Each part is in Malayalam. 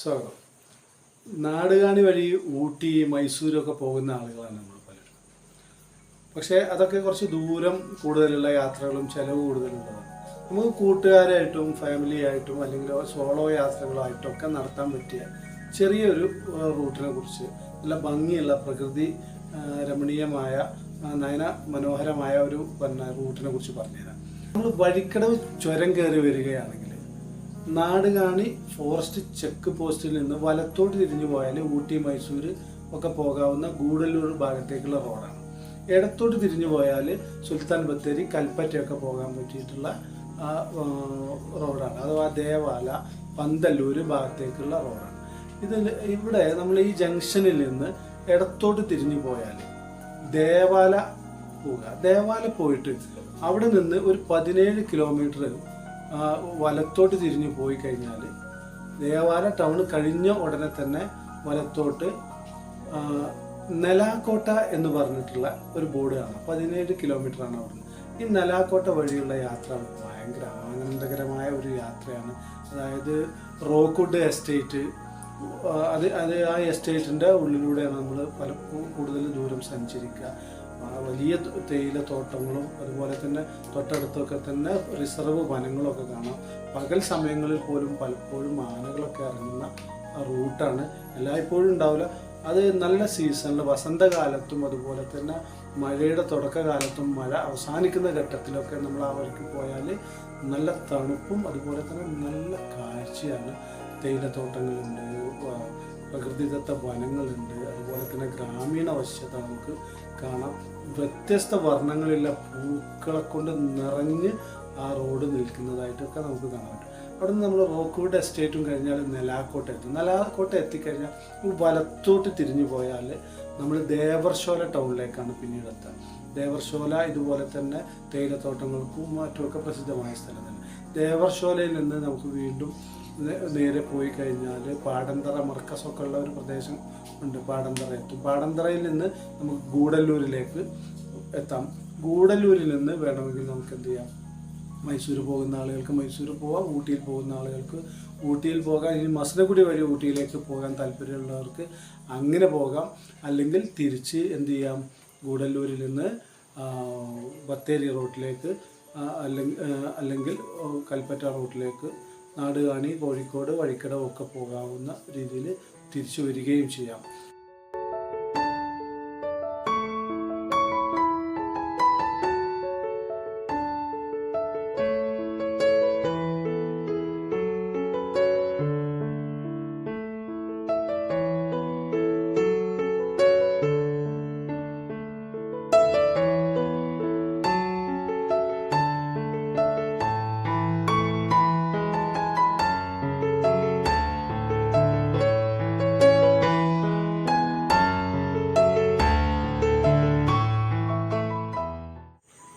സ്വാഗതം. നാടുകാണി വഴി ഊട്ടി മൈസൂരൊക്കെ പോകുന്ന ആളുകളാണ് നമ്മൾ പലരും. പക്ഷേ അതൊക്കെ കുറച്ച് ദൂരം കൂടുതലുള്ള യാത്രകളും ചിലവ് കൂടുതലുള്ളതാണ്. നമുക്ക് കൂട്ടുകാരായിട്ടും ഫാമിലി ആയിട്ടും അല്ലെങ്കിൽ സോളോ യാത്രകളായിട്ടും ഒക്കെ നടത്താൻ പറ്റിയ ചെറിയൊരു റൂട്ടിനെ കുറിച്ച് നല്ല ഭംഗിയുള്ള പ്രകൃതി രമണീയമായ നയന മനോഹരമായ ഒരു പിന്നെ റൂട്ടിനെ കുറിച്ച് പറഞ്ഞുതരാം. നമ്മൾ വഴിക്കടവ് ചുരം കയറി വരികയാണെങ്കിൽ നാടുകാണി ഫോറസ്റ്റ് ചെക്ക് പോസ്റ്റിൽ നിന്ന് വലത്തോട്ട് തിരിഞ്ഞു പോയാൽ ഊട്ടി മൈസൂർ ഒക്കെ പോകാവുന്ന ഗൂഡല്ലൂർ ഭാഗത്തേക്കുള്ള റോഡാണ് ഇടത്തോട്ട് തിരിഞ്ഞു പോയാൽ സുൽത്താൻ ബത്തേരി കൽപ്പറ്റയൊക്കെ പോകാൻ പറ്റിയിട്ടുള്ള റോഡാണ് അഥവാ ദേവാല പന്തല്ലൂർ ഭാഗത്തേക്കുള്ള റോഡാണ് ഇതിൽ ഇവിടെ നമ്മൾ ഈ ജംഗ്ഷനിൽ നിന്ന് ഇടത്തോട്ട് തിരിഞ്ഞു പോയാൽ ദേവാല പോവുക. ദേവാല പോയിട്ട് അവിടെ നിന്ന് ഒരു പതിനേഴ് കിലോമീറ്റർ വലത്തോട്ട് തിരിഞ്ഞു പോയി കഴിഞ്ഞാൽ ദേവാല ടൗൺ കഴിഞ്ഞ ഉടനെ തന്നെ വലത്തോട്ട് നെലാക്കോട്ട എന്ന് പറഞ്ഞിട്ടുള്ള ഒരു ബോർഡ് കാണാം. പതിനേഴ് കിലോമീറ്റർ ആണ് അവിടുന്ന്. ഈ നെലാക്കോട്ട വഴിയുള്ള യാത്ര ഭയങ്കര ആനന്ദകരമായ ഒരു യാത്രയാണ്. അതായത് റോക്ക്വുഡ് എസ്റ്റേറ്റ് അത് അത് ആ എസ്റ്റേറ്റിന്റെ ഉള്ളിലൂടെയാണ് നമ്മൾ പല കൂടുതൽ ദൂരം സഞ്ചരിക്കുക. വലിയ തേയില തോട്ടങ്ങളും അതുപോലെ തന്നെ തൊട്ടടുത്തൊക്കെ തന്നെ റിസർവ് വനങ്ങളൊക്കെ കാണാം. പകൽ സമയങ്ങളിൽ പോലും പലപ്പോഴും ആനകളൊക്കെ ഇറങ്ങുന്ന റൂട്ടാണ്. എല്ലായ്പ്പോഴും ഉണ്ടാവില്ല. അത് നല്ല സീസണിൽ വസന്തകാലത്തും അതുപോലെ തന്നെ മഴയുടെ തുടക്കകാലത്തും മഴ അവസാനിക്കുന്ന ഘട്ടത്തിലൊക്കെ നമ്മൾ ആ വഴിക്ക് പോയാൽ നല്ല തണുപ്പും അതുപോലെ തന്നെ നല്ല കാഴ്ചയാണ് തേയിലത്തോട്ടങ്ങളുണ്ട് പ്രകൃതിദത്ത വനങ്ങളുണ്ട്. അതുപോലെ തന്നെ ഗ്രാമീണ വശത്ത് നമുക്ക് കാണാം. വ്യത്യസ്ത വർണങ്ങളിലുള്ള പൂക്കളെ കൊണ്ട് നിറഞ്ഞ് ആ റോഡ് നിൽക്കുന്നതായിട്ടൊക്കെ നമുക്ക് കാണാൻ പറ്റും. അവിടെ നിന്ന് നമ്മൾ റോക്ക്വുഡ് എസ്റ്റേറ്റും കഴിഞ്ഞാൽ നെലാക്കോട്ട എത്തും. നെലാക്കോട്ട എത്തിക്കഴിഞ്ഞാൽ വലത്തോട്ട് തിരിഞ്ഞു പോയാൽ നമ്മൾ ദേവർശോല ടൗണിലേക്കാണ് പിന്നീട് എത്തുക ദേവർശോല ഇതുപോലെ തന്നെ തേയിലത്തോട്ടങ്ങൾക്കും മറ്റുമൊക്കെ പ്രസിദ്ധമായ സ്ഥലം തന്നെ. ദേവർശോലയിൽ നിന്ന് നമുക്ക് വീണ്ടും നേരെ പോയി കഴിഞ്ഞാൽ പാടന്തറ മർക്കസൊക്കെ ഉള്ള ഒരു പ്രദേശം ഉണ്ട് പാടന്തറ. എത്തും പാടന്തറയിൽ നിന്ന് നമുക്ക് ഗൂഡല്ലൂരിലേക്ക് എത്താം. ഗൂഡല്ലൂരിൽ നിന്ന് വേണമെങ്കിൽ നമുക്ക് എന്ത് ചെയ്യാം? മൈസൂർ പോകുന്ന ആളുകൾക്ക് മൈസൂർ പോവാം ഊട്ടിയിൽ പോകുന്ന ആളുകൾക്ക് ഊട്ടിയിൽ പോകാൻ ഇനി മസനഗുഡി വഴി ഊട്ടിയിലേക്ക് പോകാൻ താല്പര്യമുള്ളവർക്ക് അങ്ങനെ പോകാം. അല്ലെങ്കിൽ തിരിച്ച് എന്ത് ചെയ്യാം? ഗൂഡല്ലൂരിൽ നിന്ന് ബത്തേരി റൂട്ടിലേക്ക് അല്ലെങ്കിൽ അല്ലെങ്കിൽ കൽപ്പറ്റ റൂട്ടിലേക്ക് നാടുകാണി കോഴിക്കോട് വഴിക്കട ഒക്കെ പോകാവുന്ന രീതിയിൽ തിരിച്ചു വരികയും ചെയ്യാം.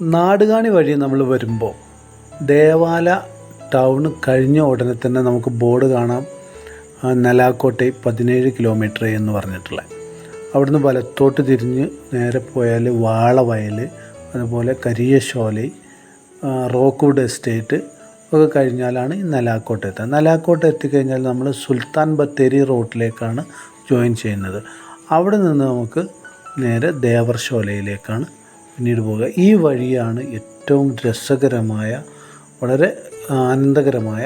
നാടുകാണി വഴി നമ്മൾ വരുമ്പോൾ ദേവാല ടൗൺ കഴിഞ്ഞ ഉടനെ തന്നെ നമുക്ക് ബോർഡ് കാണാം. നെലാക്കോട്ടെ പതിനേഴ് കിലോമീറ്റർ എന്ന് പറഞ്ഞിട്ടുള്ളത് അവിടുന്ന് വലത്തോട്ട് തിരിഞ്ഞ് നേരെ പോയാൽ വാളവയൽ അതുപോലെ കരിയശോലൈ റോക്ക്വുഡ് എസ്റ്റേറ്റ് ഒക്കെ കഴിഞ്ഞാലാണ് ഈ നെലാക്കോട്ട എത്തുക. നെലാക്കോട്ട എത്തിക്കഴിഞ്ഞാൽ നമ്മൾ സുൽത്താൻ ബത്തേരി റോട്ടിലേക്കാണ് ജോയിൻ ചെയ്യുന്നത്. അവിടെ നിന്ന് നമുക്ക് നേരെ ദേവർശോലയിലേക്കാണ് പിന്നീട് പോവുക. ഈ വഴിയാണ് ഏറ്റവും രസകരമായ വളരെ ആനന്ദകരമായ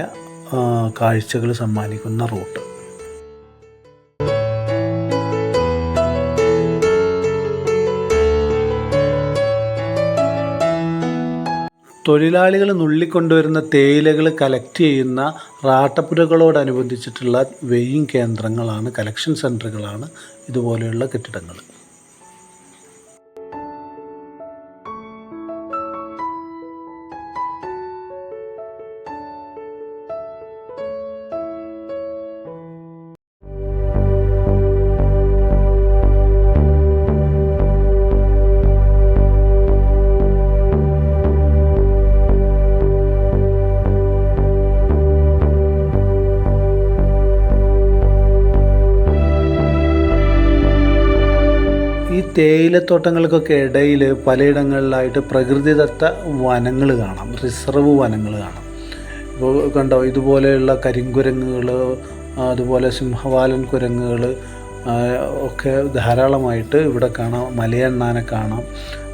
കാഴ്ചകൾ സമ്മാനിക്കുന്ന റൂട്ട്. തൊഴിലാളികൾ നുള്ളിക്കൊണ്ടുവരുന്ന തേയിലകൾ കലക്ട് ചെയ്യുന്ന റാട്ടപ്പുരകളോടനുബന്ധിച്ചിട്ടുള്ള വെയിങ് കേന്ദ്രങ്ങളാണ് കലക്ഷൻ സെന്ററുകളാണ് ഇതുപോലെയുള്ള കെട്ടിടങ്ങൾ. തേയിലത്തോട്ടങ്ങൾക്കൊക്കെ ഇടയിൽ പലയിടങ്ങളിലായിട്ട് പ്രകൃതിദത്ത വനങ്ങൾ കാണാം. റിസർവ് വനങ്ങൾ കാണാം. ഇപ്പോൾ കണ്ടോ ഇതുപോലെയുള്ള കരിങ്കുരങ്ങുകൾ അതുപോലെ സിംഹവാലൻ കുരങ്ങുകൾ ഒക്കെ ധാരാളമായിട്ട് ഇവിടെ കാണാം. മലയണ്ണാനെ കാണാം.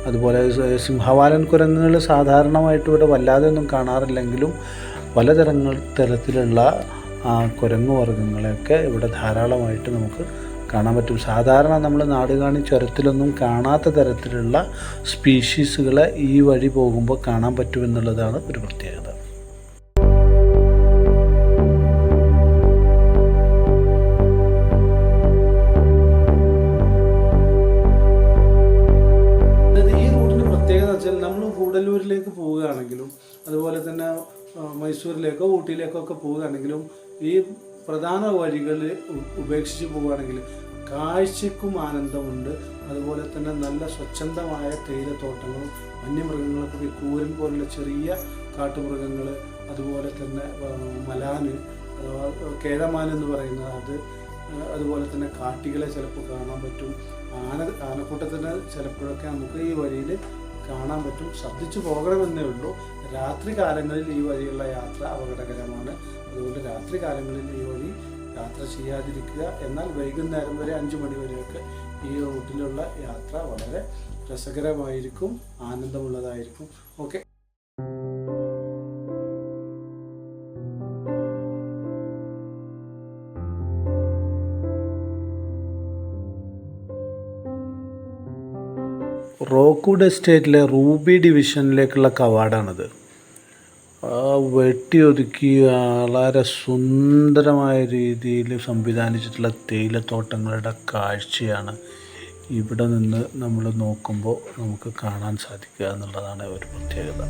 അതുപോലെ സിംഹവാലൻ കുരങ്ങുകൾ സാധാരണമായിട്ട് ഇവിടെ വല്ലാതെ ഒന്നും കാണാറില്ലെങ്കിലും പലതരങ്ങൾ തരത്തിലുള്ള കുരങ്ങു വർഗങ്ങളെയൊക്കെ ഇവിടെ ധാരാളമായിട്ട് നമുക്ക് കാണാൻ പറ്റും. സാധാരണ നമ്മൾ നാടുകാണി ചുരത്തിലൊന്നും കാണാത്ത തരത്തിലുള്ള സ്പീഷീസുകളെ ഈ വഴി പോകുമ്പോൾ കാണാൻ പറ്റുമെന്നുള്ളതാണ് ഒരു പ്രത്യേകത. ൂരിലേക്ക് പോവുകയാണെങ്കിലും അതുപോലെ തന്നെ മൈസൂരിലേക്കോ ഊട്ടിയിലേക്കോ ഒക്കെ പോവുകയാണെങ്കിലും ഈ പ്രധാന വഴികൾ ഉപേക്ഷിച്ച് പോവുകയാണെങ്കിൽ കാഴ്ചയ്ക്കും ആനന്ദമുണ്ട്. അതുപോലെ തന്നെ നല്ല സ്വച്ഛന്തമായ തേയിലത്തോട്ടങ്ങളും വന്യമൃഗങ്ങളൊക്കെ കൂരൻ പോലുള്ള ചെറിയ കാട്ടുമൃഗങ്ങൾ അതുപോലെ തന്നെ മലാന് അഥവാ കേഴമാൻ എന്ന് പറയുന്നത് അത് അതുപോലെ തന്നെ കാട്ടികളെ ചിലപ്പോൾ കാണാൻ പറ്റും. ആന ആനക്കൂട്ടത്തിന് ചിലപ്പോഴൊക്കെ നമുക്ക് ഈ വഴിയിൽ കാണാൻ പറ്റും. ശ്രദ്ധിച്ചു പോകണമെന്നേ ഉള്ളൂ. രാത്രി കാലങ്ങളിൽ ഈ വഴിയുള്ള യാത്ര അപകടകരമാണ്. അതുകൊണ്ട് രാത്രി കാലങ്ങളിൽ ഈ വഴി യാത്ര ചെയ്യാതിരിക്കുക. എന്നാൽ വൈകുന്നേരം വരെ അഞ്ച് മണി വരെയൊക്കെ ഈ റൂട്ടിലുള്ള യാത്ര വളരെ രസകരമായിരിക്കും ആനന്ദമുള്ളതായിരിക്കും. ഓക്കെ. റോക്കൂഡ് എസ്റ്റേറ്റിലെ റൂബി ഡിവിഷനിലേക്കുള്ള കവാടാണിത്. വെട്ടിയൊതുക്കി വളരെ സുന്ദരമായ രീതിയിൽ സംവിധാനിച്ചിട്ടുള്ള തേയിലത്തോട്ടങ്ങളുടെ കാഴ്ചയാണ് ഇവിടെ നിന്ന് നമ്മൾ നോക്കുമ്പോൾ നമുക്ക് കാണാൻ സാധിക്കുക എന്നുള്ളതാണ് ഒരു പ്രത്യേകത.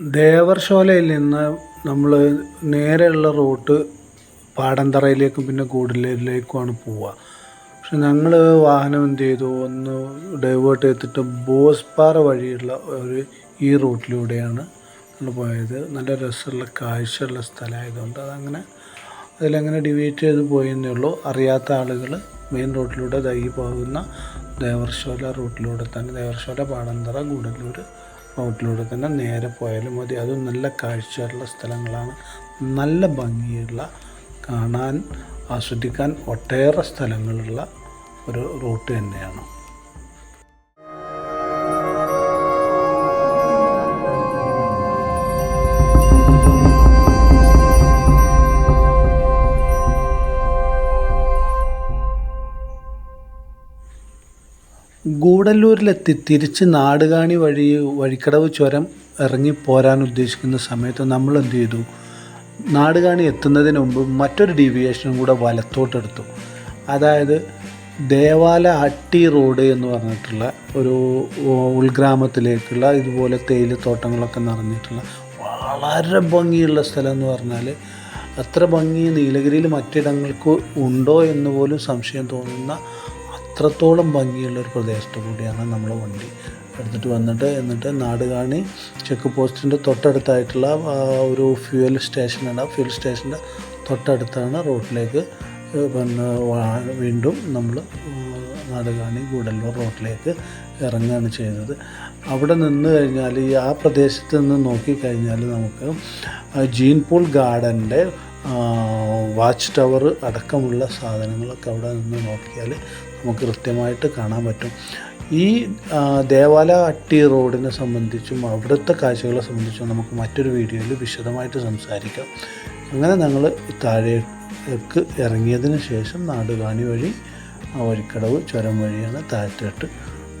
ദേവർശോലയിൽ നിന്ന് നമ്മൾ നേരെയുള്ള റൂട്ട് പാടന്തറയിലേക്കും പിന്നെ ഗൂഡല്ലൂരിലേക്കുമാണ് പോവുക. പക്ഷെ ഞങ്ങൾ വാഹനം എന്ത് ചെയ്തു? ഒന്ന് ഡൈവേർട്ട് ചെയ്തിട്ട് ബോസ്പാറ വഴിയുള്ള ഒരു ഈ റൂട്ടിലൂടെയാണ് നമ്മൾ പോയത്. നല്ല രസമുള്ള കാഴ്ചയുള്ള സ്ഥലമായതുകൊണ്ട് അതങ്ങനെ അതിലങ്ങനെ ഡിവൈറ്റ് ചെയ്ത് പോയെന്നേ ഉള്ളൂ. അറിയാത്ത ആളുകൾ മെയിൻ റൂട്ടിലൂടെ ദൈ പോകുന്ന ദേവർശോല റൂട്ടിലൂടെ തന്നെ. ദേവർശോല പാടന്തറ ഗൂഡല്ലൂർ റൂട്ടിലൂടെ തന്നെ നേരെ പോയാലും മതി. അതും നല്ല കാഴ്ചയുള്ള സ്ഥലങ്ങളാണ്. നല്ല ഭംഗിയുള്ള കാണാൻ ആസ്വദിക്കാൻ ഒട്ടേറെ സ്ഥലങ്ങളുള്ള ഒരു റൂട്ട് തന്നെയാണ്. ഗൂഡല്ലൂരിലെത്തി തിരിച്ച് നാടുകാണി വഴി വഴിക്കടവ് ചുരം ഇറങ്ങി പോരാൻ ഉദ്ദേശിക്കുന്ന സമയത്ത് നമ്മൾ എന്ത് ചെയ്തു? നാടുകാണി എത്തുന്നതിന് മുമ്പ് മറ്റൊരു ഡീവിയേഷനും കൂടെ വലത്തോട്ടെടുത്തു. അതായത് ദേവാല അട്ടി റോഡ് എന്ന് പറഞ്ഞിട്ടുള്ള ഒരു ഉൾഗ്രാമത്തിലേക്കുള്ള ഇതുപോലെ തേയിലത്തോട്ടങ്ങളൊക്കെ നിറഞ്ഞിട്ടുള്ള വളരെ ഭംഗിയുള്ള സ്ഥലം എന്ന് പറഞ്ഞാൽ അത്ര ഭംഗി നീലഗിരിയിൽ മറ്റിടങ്ങൾക്ക് ഉണ്ടോ എന്ന് പോലും സംശയം തോന്നുന്ന അത്രത്തോളം ഭംഗിയുള്ള ഒരു പ്രദേശത്ത് കൂടിയാണ് നമ്മൾ വണ്ടി. എടുത്തിട്ട് വന്നിട്ട് എന്നിട്ട് നാടുകാണി ചെക്ക് പോസ്റ്റിന്റെ തൊട്ടടുത്തായിട്ടുള്ള ഒരു ഫ്യൂവൽ സ്റ്റേഷനാണ് ആ ഫ്യൂവൽ സ്റ്റേഷന്റെ തൊട്ടടുത്താണ് റോഡിലേക്ക് പിന്നെ വീണ്ടും നമ്മൾ നാടുകാണി ഗൂഡല്ലൂർ റോഡിലേക്ക് ഇറങ്ങുകയാണ് ചെയ്തത് അവിടെ നിന്ന് കഴിഞ്ഞാൽ ഈ ആ പ്രദേശത്ത് നിന്ന് നോക്കിക്കഴിഞ്ഞാൽ നമുക്ക് ജീൻപൂൾ ജീൻ പൂൾ ഗാർഡന്റെ വാച്ച് ടവർ അടക്കമുള്ള സാധനങ്ങളൊക്കെ അവിടെ നിന്ന് നോക്കിയാൽ നമുക്ക് കൃത്യമായിട്ട് കാണാൻ പറ്റും. ഈ ദേവാല അട്ടി റോഡിനെ സംബന്ധിച്ചും അവിടുത്തെ കാഴ്ചകളെ സംബന്ധിച്ചും നമുക്ക് മറ്റൊരു വീഡിയോയിൽ വിശദമായിട്ട് സംസാരിക്കാം. അങ്ങനെ ഞങ്ങൾ താഴേക്ക് ഇറങ്ങിയതിന് ശേഷം നാടുകാണി വഴി വഴിക്കടവ് ചുരം വഴിയാണ് താഴത്തോട്ട്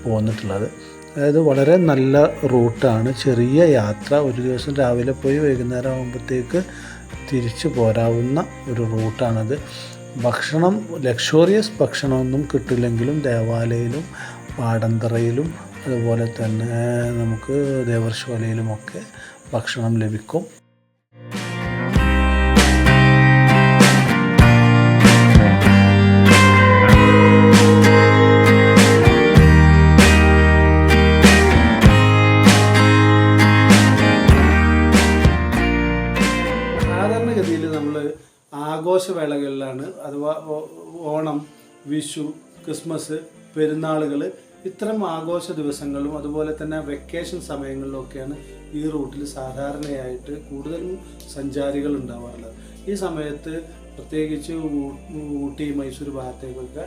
പോന്നിട്ടുള്ളത്. അതായത് വളരെ നല്ല റൂട്ടാണ്. ചെറിയ യാത്ര. ഒരു ദിവസം രാവിലെ പോയി വൈകുന്നേരം ആകുമ്പോഴത്തേക്ക് തിരിച്ചു പോരാവുന്ന ഒരു റൂട്ടാണത്. ഭക്ഷണം ലക്ഷോറിയസ് ഭക്ഷണമൊന്നും കിട്ടില്ലെങ്കിലും ദേവാലയയിലും പാടന്തറയിലും അതുപോലെ തന്നെ നമുക്ക് ദേവർശോലയിലുമൊക്കെ ഭക്ഷണം ലഭിക്കും. അഥവാ ഓണം വിഷു ക്രിസ്മസ് പെരുന്നാളുകൾ ഇത്തരം ആഘോഷ ദിവസങ്ങളിലും അതുപോലെ തന്നെ വെക്കേഷൻ സമയങ്ങളിലൊക്കെയാണ് ഈ റൂട്ടിൽ സാധാരണയായിട്ട് കൂടുതലും സഞ്ചാരികൾ ഉണ്ടാവാറുള്ളത്. ഈ സമയത്ത് പ്രത്യേകിച്ച് ഊട്ടി മൈസൂർ ഭാഗത്തേക്കൊക്കെ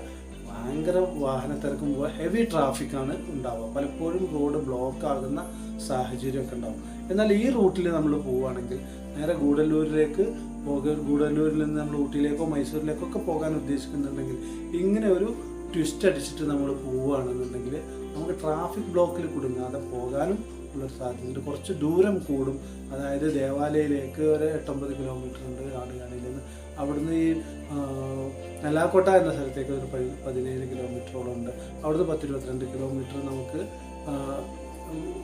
ഭയങ്കര വാഹനത്തിരക്കും ഹെവി ട്രാഫിക്കാണ് ഉണ്ടാവുക. പലപ്പോഴും റോഡ് ബ്ലോക്ക് ആകുന്ന സാഹചര്യമൊക്കെ ഉണ്ടാവും. എന്നാൽ ഈ റൂട്ടിൽ നമ്മൾ പോവുകയാണെങ്കിൽ നേരെ ഗൂഡല്ലൂരിലേക്ക് ഗൂഡല്ലൂരിൽ നിന്ന് നമ്മൾ ഊട്ടിയിലേക്കോ മൈസൂരിലേക്കോ ഒക്കെ പോകാൻ ഉദ്ദേശിക്കുന്നുണ്ടെങ്കിൽ ഇങ്ങനെ ഒരു ട്വിസ്റ്റ് അടിച്ചിട്ട് നമ്മൾ പോവുകയാണെന്നുണ്ടെങ്കിൽ നമുക്ക് ട്രാഫിക് ബ്ലോക്കിൽ കുടുങ്ങാതെ പോകാനും ഉള്ളൊരു സാധ്യതയുണ്ട് കുറച്ച് ദൂരം കൂടും. അതായത് ദേവാലയയിലേക്ക് ഒരു എട്ടൊമ്പത് കിലോമീറ്റർ ഉണ്ട് ആടുകാണിയിൽ നിന്ന് അവിടുന്ന് ഈ നെല്ലാക്കോട്ട എന്ന സ്ഥലത്തേക്ക് ഒരു പതി- പതിനേഴ് കിലോമീറ്ററോളം ഉണ്ട്. അവിടുന്ന് പത്ത് ഇരുപത്തിരണ്ട് കിലോമീറ്റർ നമുക്ക്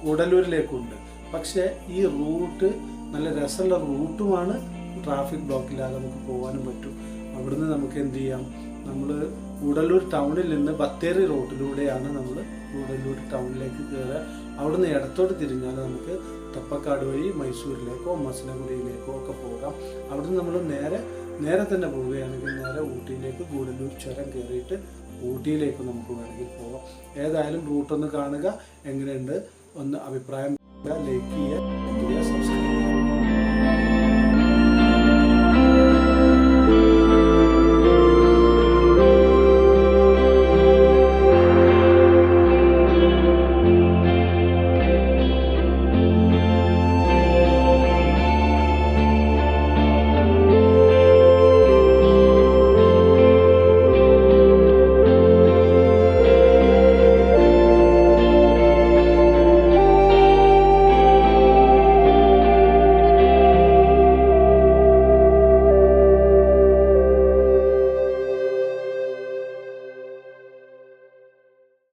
ഉടലൂരിലേക്കുണ്ട്. പക്ഷേ ഈ റൂട്ട് നല്ല രസമുള്ള റൂട്ടുമാണ് ട്രാഫിക് ബ്ലോക്കില്ലാതെ നമുക്ക് പോകാനും പറ്റും. അവിടുന്ന് നമുക്ക് എന്ത് ചെയ്യാം? നമ്മൾ ഗൂഡല്ലൂർ ടൗണിൽ നിന്ന് ബത്തേരി റോഡിലൂടെയാണ് നമ്മൾ ഗൂഡല്ലൂർ ടൗണിലേക്ക് കയറുക അവിടുന്ന് ഇടത്തോട്ട് തിരിഞ്ഞാൽ നമുക്ക് തപ്പക്കാട് വഴി മൈസൂരിലേക്കോ മസനഗുഡിയിലേക്കോ ഒക്കെ പോകാം. അവിടുന്ന് നമ്മൾ നേരെ നേരെ തന്നെ പോവുകയാണെങ്കിൽ നേരെ ഊട്ടിയിലേക്ക് ഗൂഡല്ലൂർ ചുരം കയറിയിട്ട് ഊട്ടിയിലേക്ക് നമുക്ക് വേണമെങ്കിൽ പോകാം ഏതായാലും റൂട്ടൊന്ന് കാണുക. എങ്ങനെയുണ്ട്? ഒന്ന് അഭിപ്രായം ലൈക്ക് ചെയ്യുക സബ്സ്ക്രൈബ്